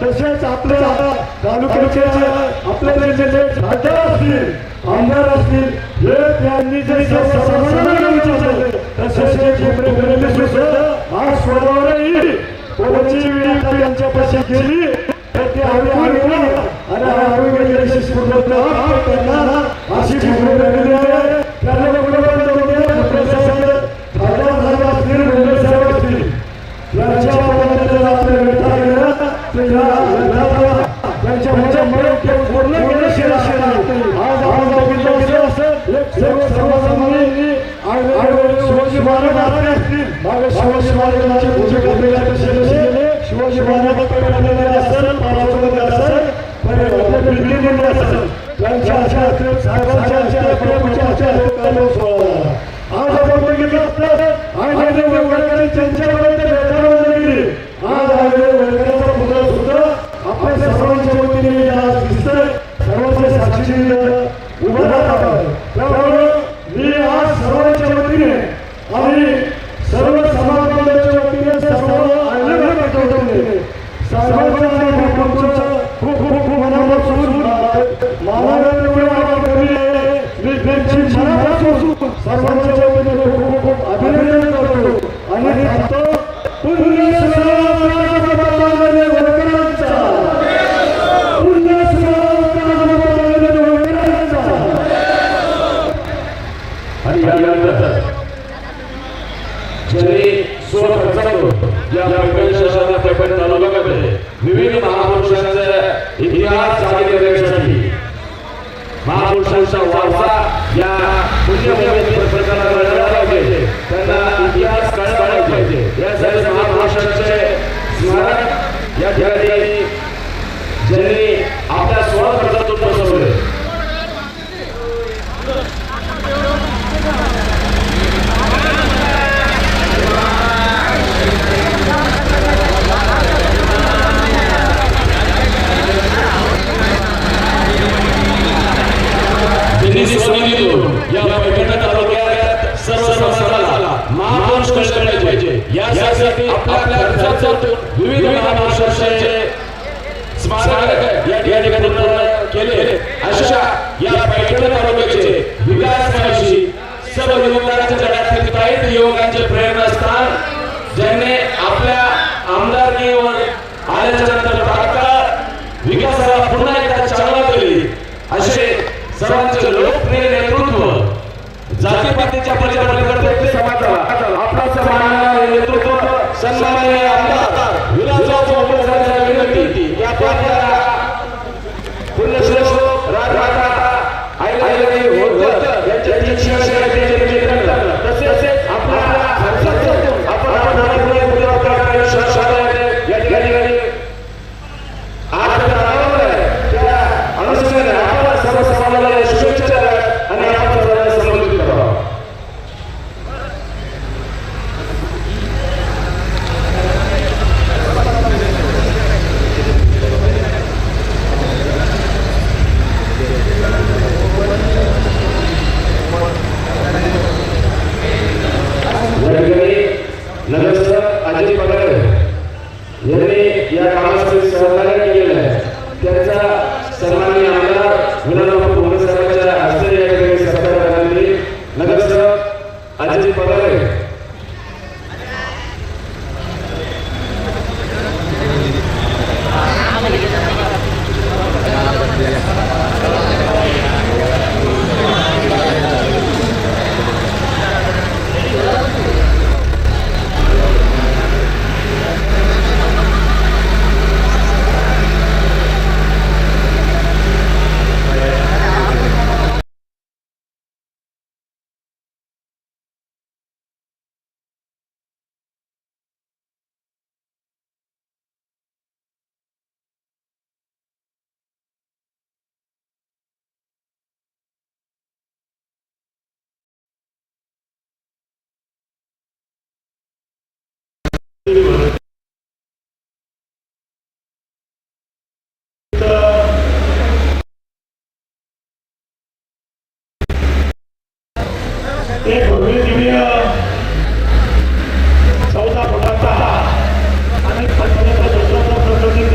तसेच आपल्या तालुक्याचे आपल्या जिल्ह्याचे खासदार असतील आमदार असतील हे त्यांनी जे समाधान विचारले तसेच हे झोपडे फडणवीस आज स्वतःवरही कोणाची वेळ यांच्यापाशी गेली तर ते हवी हवी आणि हवी म्हणजे यशस्वी पूर्ण अशी दिलेली आहे. त्यांना त्यांच्या आज आणि शिवाजी महाराज असतील. शिवाजी महाराजांची पूजा करण्याला कसे गेले शिवाजी महाराजांकडे आलेले असेल महाराष्ट्रामध्ये असेल पण आपल्या दिल्लीमध्ये असेल त्यांच्या अशा असतील साहेबांच्या अशा आपल्या पूजा अशा लोकांना सोडा आज आपण बघितलं असतं आज आले वगैरे त्यांच्याकडे ते भेटायला गेली आज आले वगैरेचा मुद्दा सुद्धा आपल्या सर्वांच्या वतीने आज दिसतंय सर्वांच्या साक्षीने Hallelujah. त्यांनी या पैठण तालुक्यात सर्व समाजाला महापुरुष यासाठी आपल्या विविध महापुरुषांचे स्मारक या ठिकाणी केले. अशा या पैठण तालुक्याचे विकास सर्व युवकांच्या जगातील काही युवकांचे प्रेरणास्थान ज्यांनी आपल्या आमदारकीवर आल्याच्या सर्वांचे लोकप्रिय नेतृत्व जातीपातीच्या पलीकडे प्रत्येक समाजाला आपला सन्मान नेतृत्व सन्माननीय आमदार विलासराव चौगुले साहेबांना विनंती राजमाता आईलादेवी होळकर यांच्या तीनशे चौदा फुटाचा आणि पंचवीस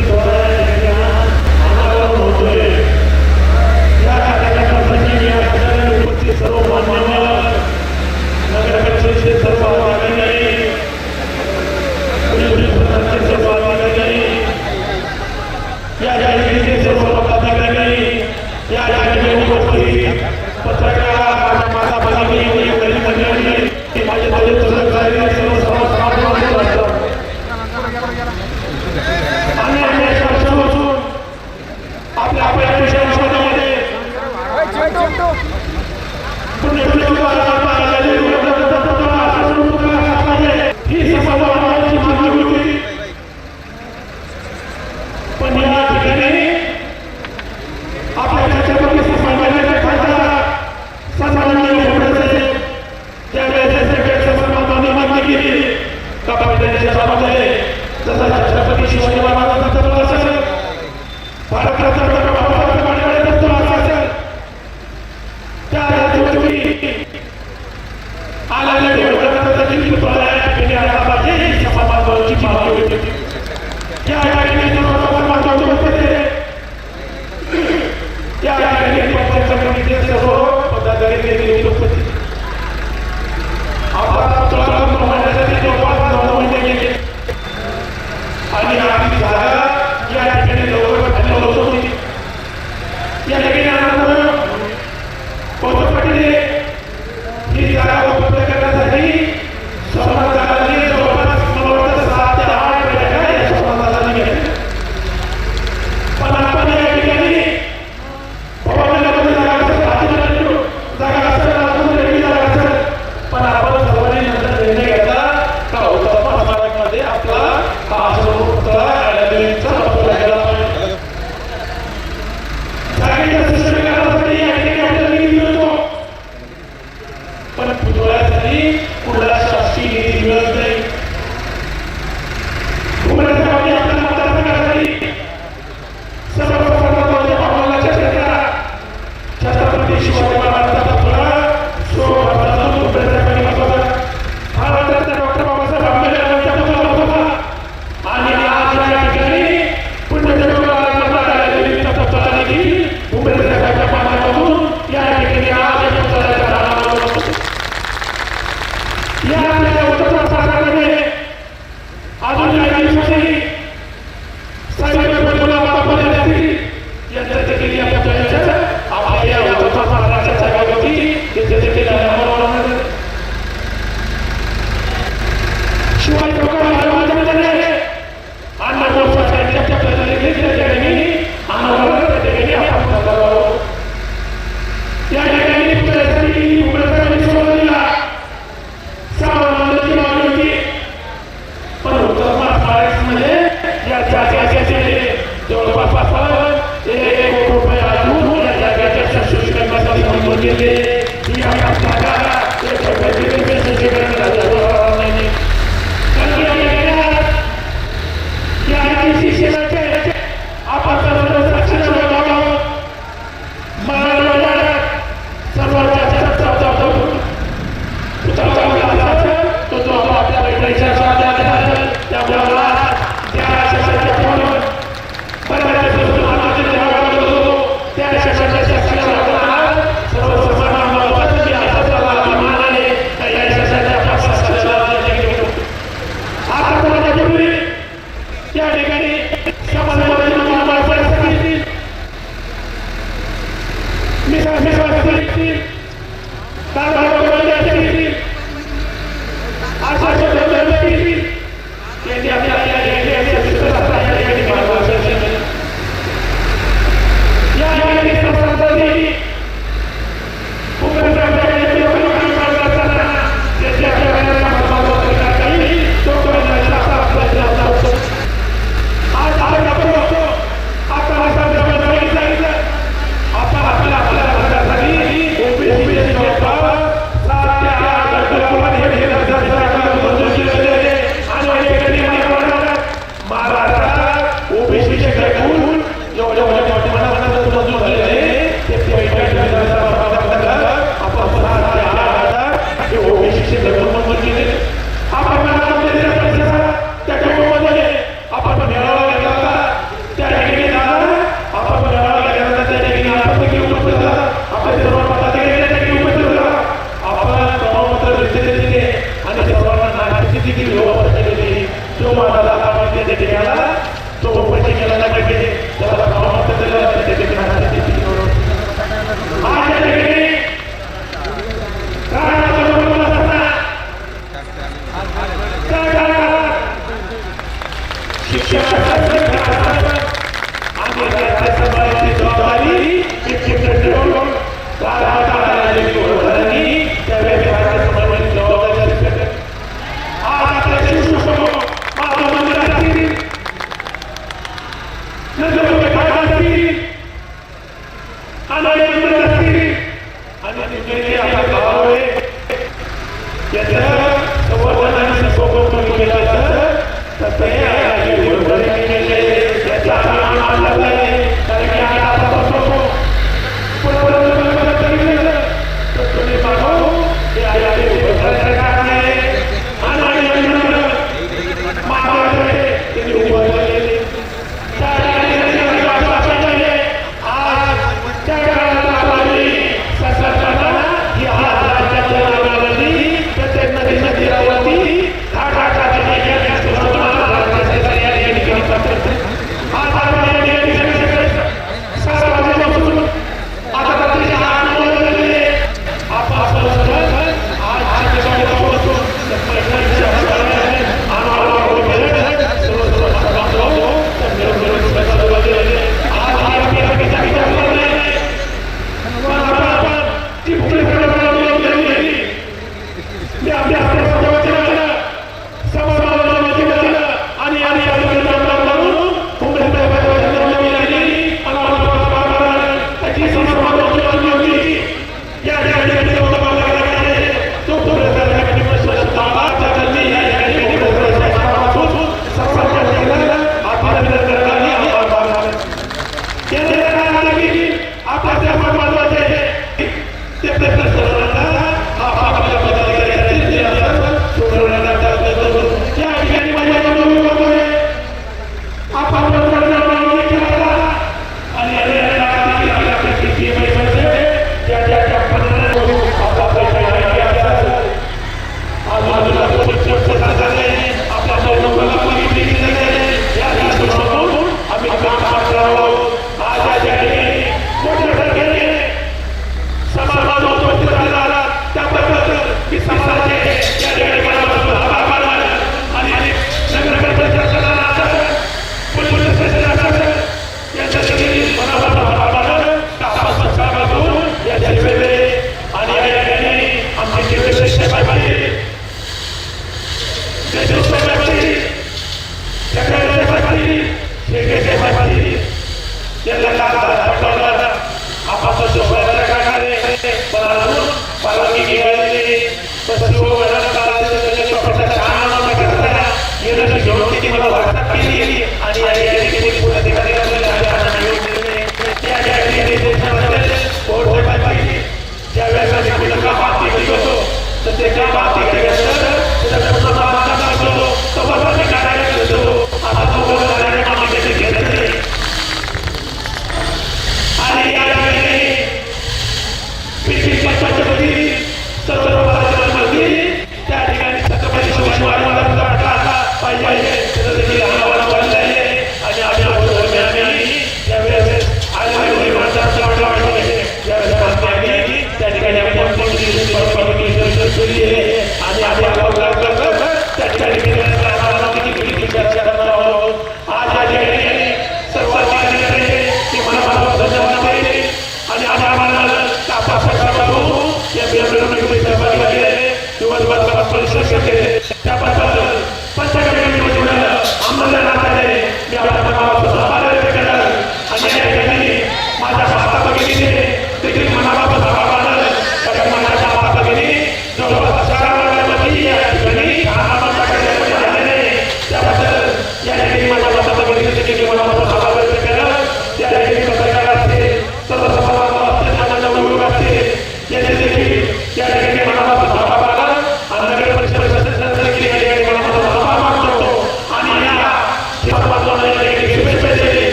Vamos a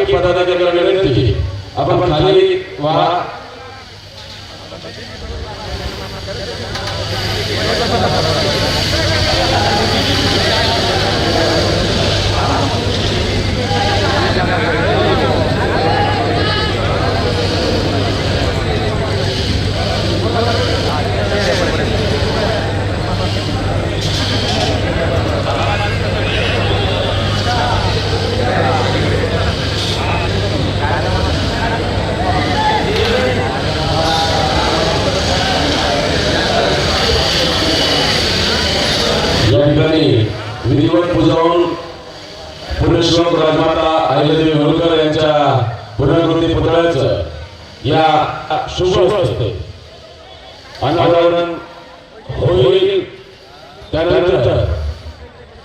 मंचावरच्या पदाधिकाऱ्यांना विनंती आपण खाली वा या ठिकाणी विधिवत पूजा होऊन पुण्यश्लोक राजमाता अहिल्यादेवी होळकर यांच्या पुनर्वृत्ती पुतळ्याचं या शुभ हस्ते अनावरण होईल त्यानंतर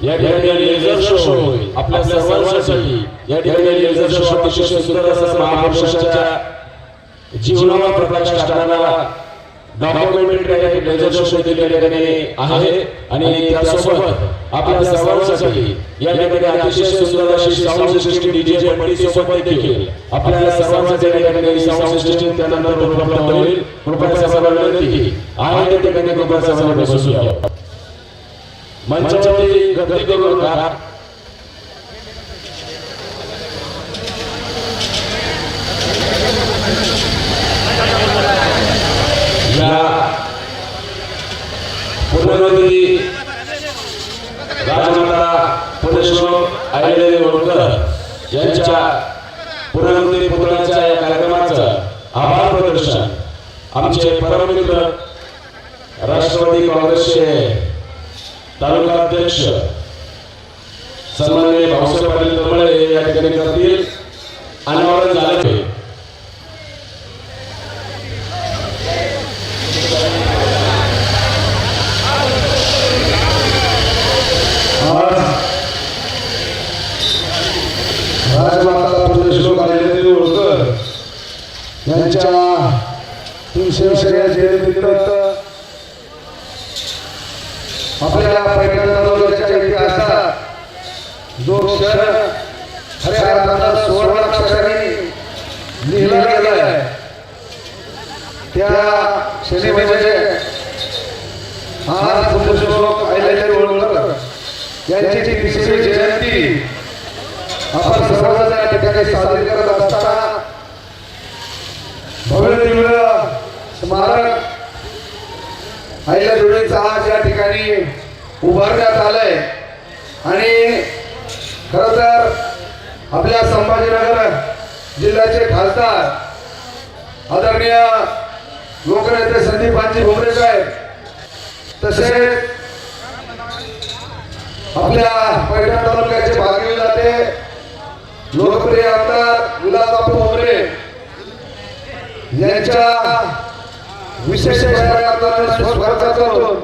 या ठिकाणी लेझर शो होईल. आपल्या सर्वांसाठी या ठिकाणी लेझर शो अतिशय सुंदर असा महापुरुषाच्या जीवनावर प्रकाश टाकणारा डॉक्युमेंटरी लेझर शो देखील या ठिकाणी आहे आणि त्यासोबत आपल्या सर्वांसाठी या ठिकाणी अतिशय सुंदर अशी साऊंड सिस्टीम डीजे मंडळी सोबत देखील आपल्या सर्वांसाठी या ठिकाणी साऊंड सिस्टीम त्यानंतर उपलब्ध होईल. कृपया सर्वांना विनंती आहे त्या ठिकाणी कृपया सर्वांना बसून मंचावरती गर्दी करू नका. या पुनर्वती राजमाता पुण्यश्लोक होळकर यांच्या पुतळ्याच्या या कार्यक्रमाचं आभार प्रदर्शन. आमचे परममित्र राष्ट्रवादी काँग्रेसचे तालुका अध्यक्ष सन्माननीय भाऊसाहेब पाटील तळमळे या ठिकाणी करतील. अनावरण झाले आज राजमाता पुण्यश्लोक अहिल्यादेवी होळकर यांच्या तीनशे वर्षाच्या जयंतीनिमित्त आपल्या पैठण तालुक्याच्या इतिहासात जो क्षण खऱ्या अर्थानं सुवर्ण अक्षरांनी लिहिला गेलाय त्या क्षणी म्हणजे आज पुण्यश्लोक अहिल्यादेवी होळकर यांची जी तिसरी जयंती आपण सर्वजण या ठिकाणी साजरी करत असताना भव्य दिव्य स्मारक अहिल्यादेवीचं आज या ठिकाणी उभारण्यात आलंय. आणि खर तर आपल्या संभाजीनगर जिल्ह्याचे खासदार आदरणीय भोकरे ते संदीपांची भुमरे साहेब. तसेच आपल्या पैठण तालुक्याचे भाग्यवी जाते. लोकप्रिय आमदार विलासबापू भोमरे यांच्या विशेष प्रयत्नातून स्वखर्चातून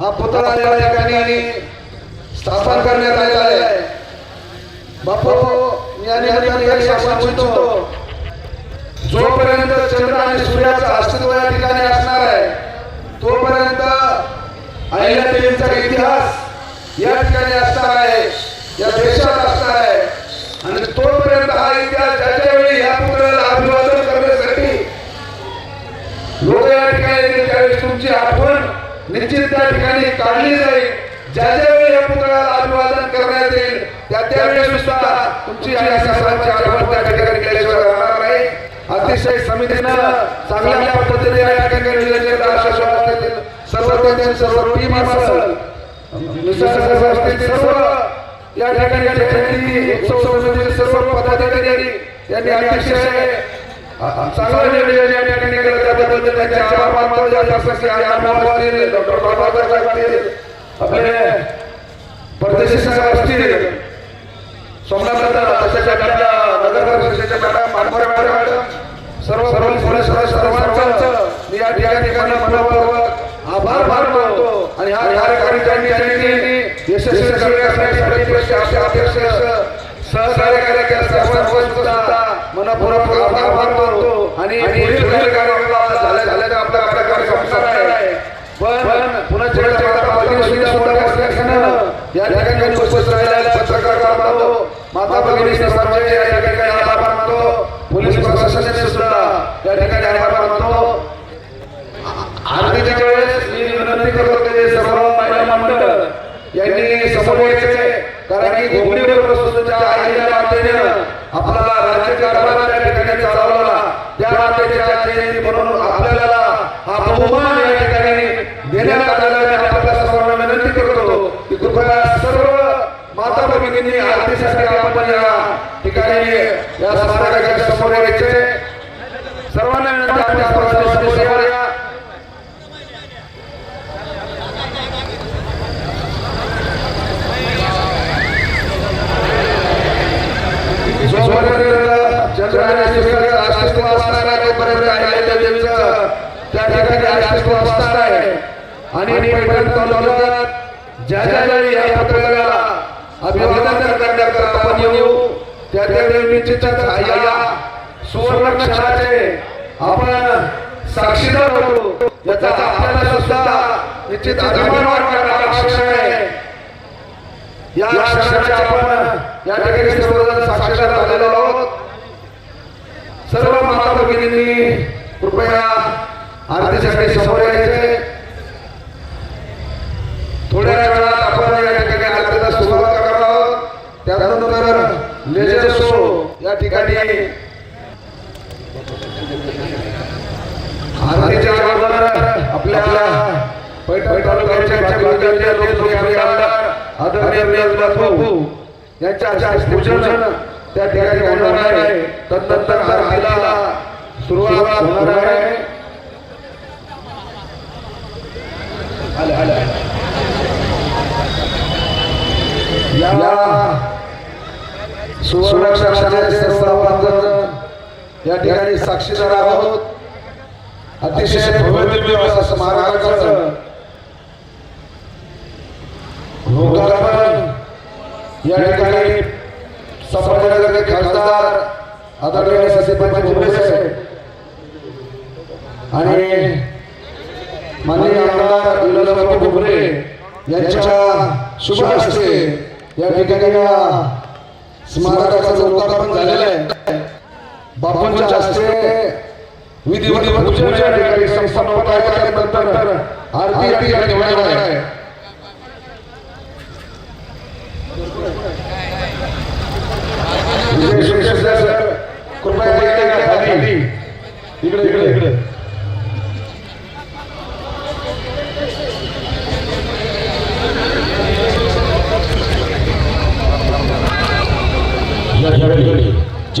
हा पुतळा या ठिकाणी स्थापन करण्यात आलेला आहे. बापू यांनी शासन एक जोपर्यंत चंद्र आणि सूर्याचं अस्तित्व या ठिकाणी असणार आहे तोपर्यंत अहिल्यादेवीचा इतिहास या ठिकाणी असणार आहे या देशात असणार आहे. आणि तोपर्यंत हा इतिहास ज्याच्या वेळी या पुतळ्याला अभिवादन करण्यासाठी लोक या ठिकाणी येतील त्यावेळेस तुमची आठवण निश्चित त्या ठिकाणी काढली जाईल. ज्या ज्या वेळी या पुतळ्याला अभिवादन करण्यात येईल त्या त्यावेळी सुद्धा तुमची आठवण त्या ठिकाणी केल्याशिवाय राहणार अतिशय समितीनं चांगल्या पद्धतीने या ठिकाणी नियोजन सर्व त्यांची सर्व टीम असेल सर्व या ठिकाणी उत्सव समितीचे सर्व पदाधिकारी यांनी अतिशय चांगलं नियोजन या ठिकाणी केलं. त्याबद्दल त्यांचे आभार मानतो. असतील डॉक्टर बाबासाहेब असतील आपले परदेशी साहेब असतील सोमनाथ तसेच आपल्या नगर परिषदेच्या मॅडम मॅडम सर्व सर्व सर्व सर्वांचं मी या ठिकाणी मनपूर्वक आभार त्यांनी यशस्वी करण्यासाठी अध्यक्ष सहकार्य कार्यक्रम सर्वांवर मनपूर्वक आभार मानतो आणि झाल्या झाल्याचा आपला कार्यक्रम संपणार आहे पण पुन्हा या ठिकाणी उपस्थित राहिलेल्या पत्रकार माता भगिनी सर्व पोलीस सुद्धा या ठिकाणी आभार मानतो आरतीच्या वेळेस मी विनंती करतो की सर्व महिला मंडळ यांनी समोर यायचे कारण की घोंगडीवर बसून आईच्या मातेनं आपला राज्य कारभार त्या ठिकाणी चालवला त्या मातेच्या आज्ञेने म्हणून आपल्याला हा बहुमान या ठिकाणी देण्यात आलेला आहे. आणि आपल्या सर्वांना विनंती करतो की कृपया सर्व माता भगिनींनी आरतीसाठी आपण या ठिकाणी या स्मारकाच्या समोर यायचे सर्वांना विनंती आपण सर्वांनी समोर या. अस्तित्व असणार आहे तोपर्यंत त्या ठिकाणी अस्तित्व असणार आहे. आणि पैठण तालुक्यात ज्या ज्या वेळी या पुतळ्याला अभिवादन करण्याकरता आपण येऊ त्या त्या वेळी सुवर्ण क्षणाचे आपण साक्षीदार होतो याचा आपल्याला सुद्धा निश्चित अभिमान वाटणारा क्षण आहे. या क्षणाचे आपण या ठिकाणी सर्वजण साक्षीदार झालेलो आहोत. सर्व माता भगिनींनी कृपया आरतीसाठी समोर यायचे थोड्या वेळात आपण या ठिकाणी आरतीला सुरुवात करणार आहोत त्यानंतर लेजर शो या ठिकाणी. आरतीच्या अगोदर आपल्या पैठण आमदार आदरणीय बापू यांच्या पूजन त्या ठिकाणी होणार आहे. तदनंतर आरतीला सुरुवात होणार आहे. या सुवर्ण क्षणाचे या ठिकाणी साक्षीदार आहोत. अतिशय भव्य असं स्मारकाचं लोकार्पण या ठिकाणी संभाजीनगरचे खासदार आदरणीय सचिवांचे भोसले साहेब आणि माननीय आमदार विनोदबाबू भुमरे यांच्या शुभ हस्ते या ठिकाणी स्मारकाचं लोकार्पण झालेलं आहे. बापूंच्या हस्ते विधिवत पूजन या ठिकाणी संपन्न कार्यक्रमानंतर आहे आरती या ठिकाणी होणार आहे. कृपया इकडे या इकडे इकडे इकडे या ठिकाणी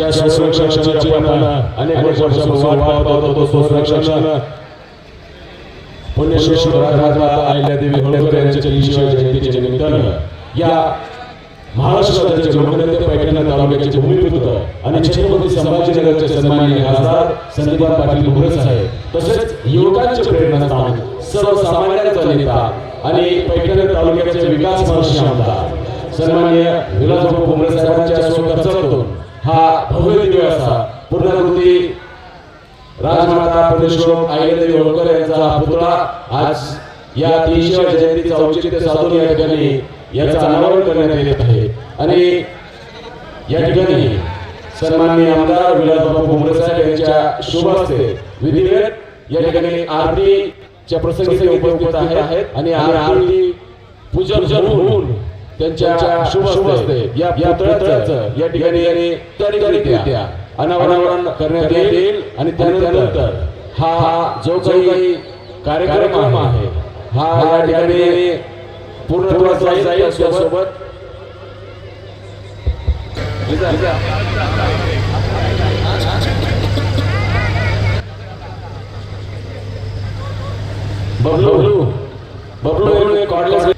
ज्या संरक्षणाची आपण अनेक वर्षापासून वाट पाहत होतो तो संरक्षण पुण्यश्लोक राजमाता अहिल्यादेवी होळकर यांच्या जयंतीच्या निमित्तानं या महाराष्ट्र राज्याचे लोकनेते पैठण तालुक्याचे भूमिपुत्र आणि छत्रपती संभाजीनगरचे सन्माननीय खासदार संदीपान पाटील भुमरे साहेब तसेच युवकांचे प्रेरणास्थान सर्वसामान्यांचा नेता आणि पैठण तालुक्याचे विकास महर्षी आमदार सन्माननीय विलासबाबू भुमरे साहेबांच्या हा भव्य दिव्य असा. पूर्णाकृती राजमाता परमेश्वर आईदेवी होळकर यांचा पुतळा आज या तीनशे जयंतीचा औचित्य साधून या ठिकाणी याचं अनावरण करण्यात येत आहे. आणि या ठिकाणी सन्माननीय आमदार विलासबाबा भुमरे साहेब यांच्या शुभ हस्ते विधिवेत या ठिकाणी आरतीच्या प्रसंगी उपस्थित आहेत. आणि आरती पूजन होऊन त्यांच्या शुभ असते या पुतळ्याचं या ठिकाणी तयारीरित्या अनावरण करण्यात येईल आणि त्यानंतर हा जो काही कार्यक्रम आहे हा या ठिकाणी पूर्ण जाईल त्यासोबत बबलू बबलू एक ऑर्डर